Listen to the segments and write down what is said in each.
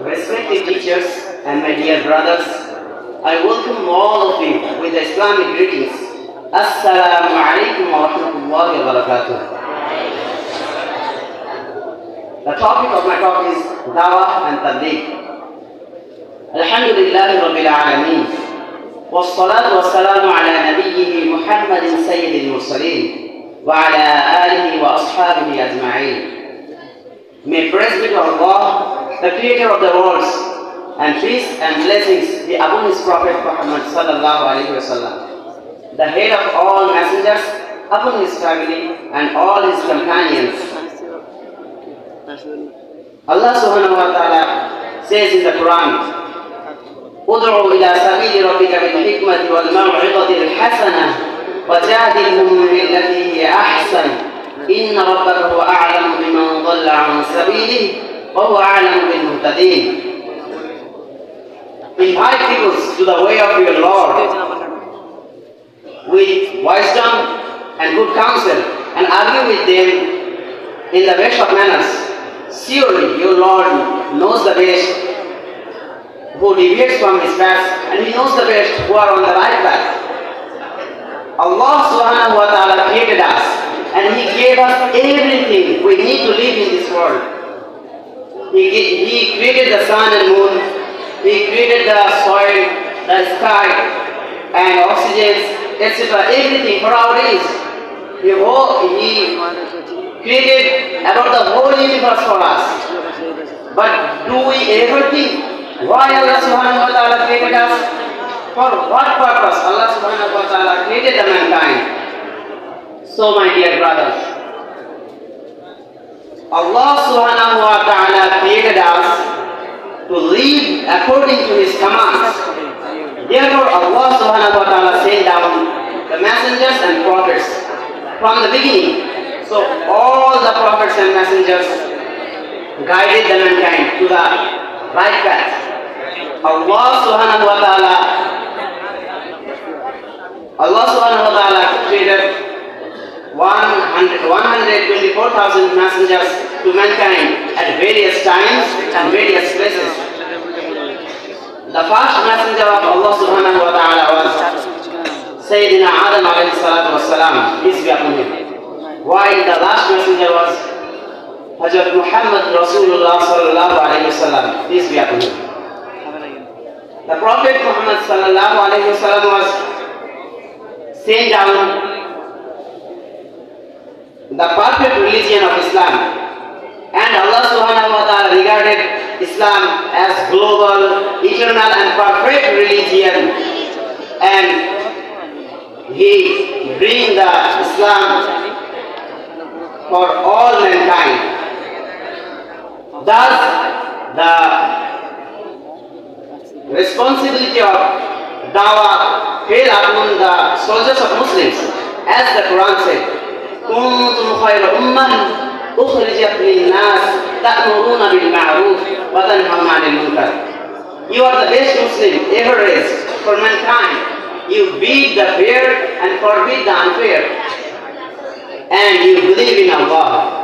Respected teachers and my dear brothers, I welcome all of you with Islamic greetings. Assalamu alaikum wa rahmatullahi wa barakatuh. The topic of my talk is Dawah and Tabligh. Alhamdulillah Rabbil Alameen. والصلاة والسلام على نبيه محمد سيد المرسلين وعلى آله وأصحابه أجمعين. May praise be to Allah, the creator of the worlds, and peace and blessings be upon his Prophet Muhammad sallallahu alaihi wasallam, the head of all messengers, upon his family and all his companions. Allah subhanahu wa ta'ala says in the Quran, ادعو إلى سبيل ربك بالحكمة والموعظة الحسنة وجادلهم بالتي هي أحسن إن ربك هو أعلم بمن ضل عن سبيله وهو أعلم بالمهتدين Invite people to the way of your Lord with wisdom and good counsel and argue with them in the best of manners. Surely your Lord knows the best who deviates from his path and he knows the best who are on the right path. Allah subhanahu wa ta'ala created us and he gave us everything we need to live in this world. He, he created the sun and moon, he created the soil, the sky and oxygen, etc. Everything for our needs. He, he created about the whole universe for us. But do we ever think why Allah subhanahu wa ta'ala created us? For what purpose Allah subhanahu wa ta'ala created the mankind? So my dear brothers, Allah subhanahu wa ta'ala created us to live according to His commands. Therefore Allah subhanahu wa ta'ala sent down the messengers and prophets from the beginning. So all the prophets and messengers guided the mankind to the right path. Allah subhanahu wa ta'ala Allah subhanahu wa ta'ala created 100 124,000 messengers to mankind at various times and various places. The first messenger of Allah subhanahu wa ta'ala was Sayyidina Adam alayhi salatu wasalam, peace be upon him. While the last messenger was Hazrat Muhammad Rasulullah sallallahu alayhi wasallam, peace be upon him. The Prophet Muhammad sallallahu alayhi wasallam was sent down the perfect religion of Islam. And Allah subhanahu wa ta'ala regarded Islam as global, eternal and perfect religion. And He bring the Islam for all mankind. Thus, the responsibility of dawah fell upon the soldiers of Muslims, as the Quran said, كنتم خير أمة أخرجت للناس تأمرون بالمعروف وتنهون عن المنكر. You are the best Muslim ever raised for mankind. You beat the fair and forbid the unfair. And you believe in Allah.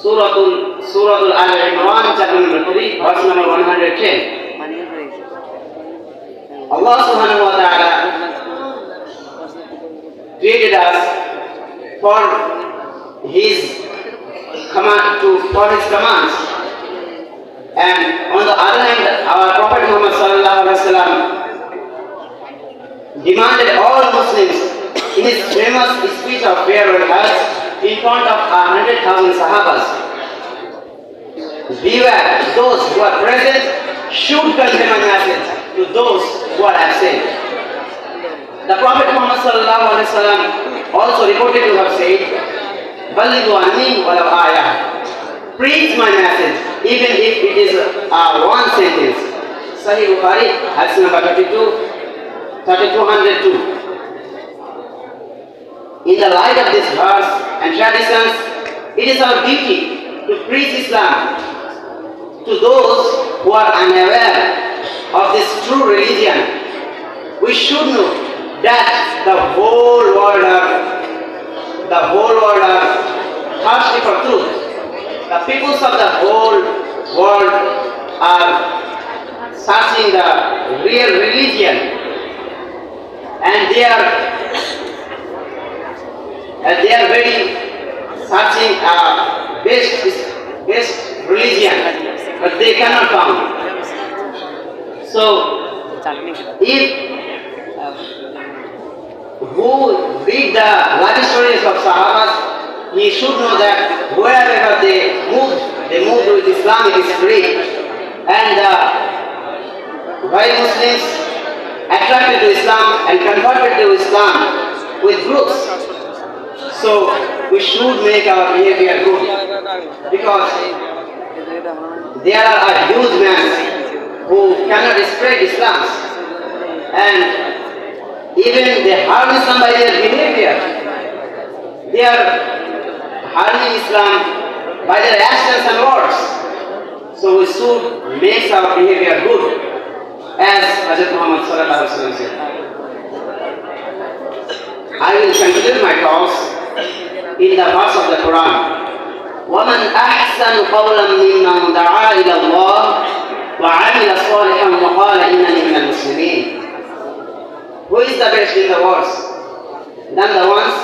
Surah Surah Al-Imran, chapter number 3, verse number 110. Allah subhanahu wa ta'ala created us for his command to for his commands. And on the other hand, our Prophet Muhammad sallallahu alaihi wasallam demanded all Muslims in his famous speech of farewell hajj in front of a hundred thousand Sahabas. Beware, those who are present should convey my message to those who are absent. The Prophet Muhammad also reported to have said, "Balighu anni walau ayah." Preach my message, even if it is uh, one sentence. Sahih Bukhari, hadith number 32, 3202. In the light of this verse and traditions, it is our duty to preach Islam to those who are unaware of this true religion. We should that the whole world are the whole world are thirsty for truth. The peoples of the whole world are searching the real religion. And they are and they are very searching a best best religion. But they cannot found. So if uh, who read the life stories of Sahabas, he should know that wherever they moved, they moved with Islam, it is free. And uh, while Muslims attracted to Islam and converted to Islam with groups, so we should make our behavior good. Because there are a huge men who cannot spread Islam. And even they harm Islam by their behavior. They are harming Islam by their actions and words. So we should make our behavior good, as Hazrat Muhammad sallallahu alaihi wasallam said. I will conclude my talks in the verse of the Quran. ومن أحسن قولا ممن دعا إلى الله وعمل صالحا وقال إنني من المسلمين Best in the world? Than the ones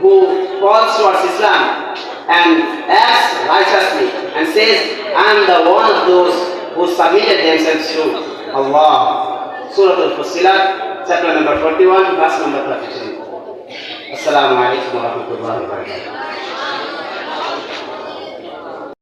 who falls towards Islam and acts righteously and says, I am the one of those who submitted themselves to Allah. Surah Al-Fussilat, chapter number 41, verse number 33. Assalamu alaikum wa rahmatullahi wa barakatuh.